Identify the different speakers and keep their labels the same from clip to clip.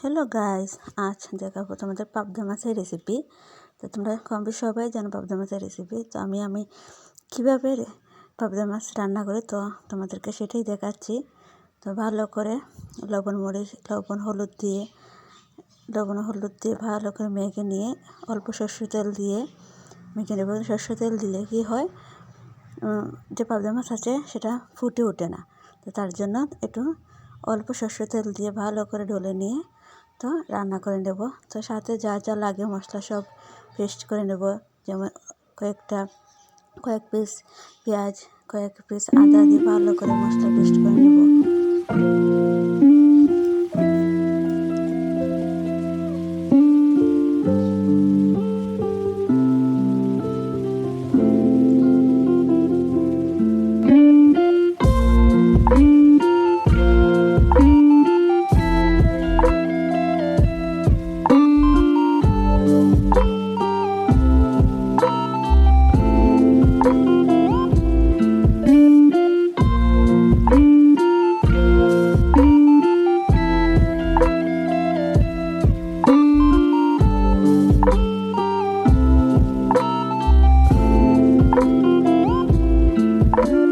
Speaker 1: Hello guys, আজ দেখাবো তোমাদের পাবদা মাছের রেসিপি তো তোমরা কম বেশি সবাই জানো পাবদা মাছের রেসিপি তো আমি আমি কীভাবে পাবদা মাছ রান্না করি, তো তোমাদেরকে সেটাই দেখাচ্ছি। তো ভালো করে লবণ মরিচ, লবণ হলুদ দিয়ে, লবণ হলুদ দিয়ে ভালো করে মেখে নিয়ে, অল্প সর্ষে তেল দিয়ে, মেখে নেব। সর্ষে তেল দিলে কি হয় যে পাবদা মাছ আছে সেটা ফুটে ওঠে না। তো তার জন্য একটু অল্প সর্ষে তেল দিয়ে ভালো করে ডলে নিয়ে তো রান্না করে নেব। তো সাথে যা যা লাগে মশলা সব পেস্ট করে নেব। যেমন কয়েকটা, কয়েক পিস পেঁয়াজ, কয়েক পিস আদা দিয়ে ভালো করে মশলা পেস্ট করে নেব। thank you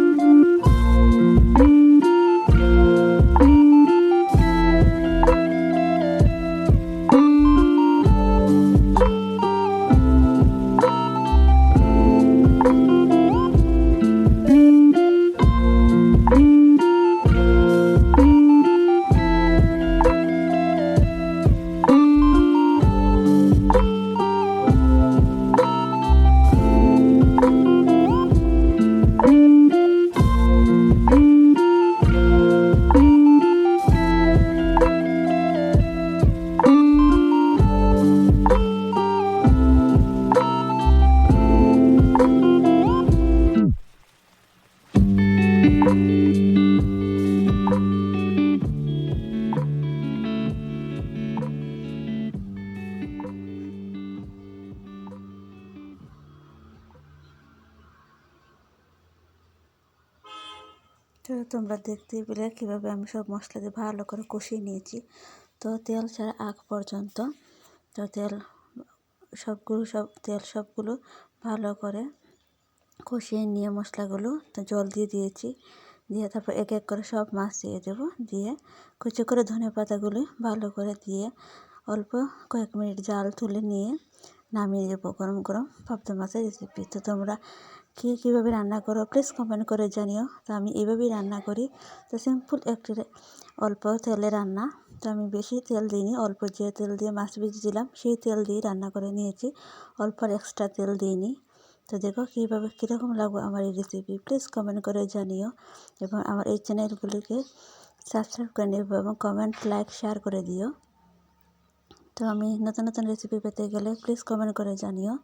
Speaker 1: তো তোমরা দেখতেই পেলে কীভাবে আমি সব মশলা দিয়ে ভালো করে কষিয়ে নিয়েছি। তো তেল ছাড়া আগ পর্যন্ত তো তেল, সবগুলো, সব তেল সবগুলো ভালো করে কষিয়ে নিয়ে মশলাগুলো তো জল দিয়ে দিয়েছি। দিয়ে তারপর এক এক করে সব মাছ দিয়ে দেবো। দিয়ে কুচি করে ধনে পাতাগুলো ভালো করে দিয়ে অল্প কয়েক মিনিট জাল তুলে নিয়ে নামিয়ে দেবো গরম গরম পাবদা মাছের রেসিপি তো তোমরা কে কীভাবে রান্না করো প্লিজ কমেন্ট করে জানিও। তো আমি এইভাবেই রান্না করি। তো সিম্পল একটি অল্প তেলে রান্না। তো আমি বেশি তেল দিইনি, অল্প যে তেল দিয়ে মাছ দিলাম সেই তেল দিয়ে রান্না করে নিয়েছি। অল্প এক্সট্রা তেল দিইনি। তো দেখো কীভাবে, কীরকম লাগবে আমার এই রেসিপি প্লিজ কমেন্ট করে জানিও। এবং আমার এই চ্যানেলগুলিকে সাবস্ক্রাইব করে নেব এবং কমেন্ট লাইক শেয়ার করে দিও। তো আমি নতুন নতুন রেসিপি পেতে গেলে প্লিজ কমেন্ট করে জানিও।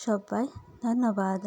Speaker 1: সবাই ধন্যবাদ।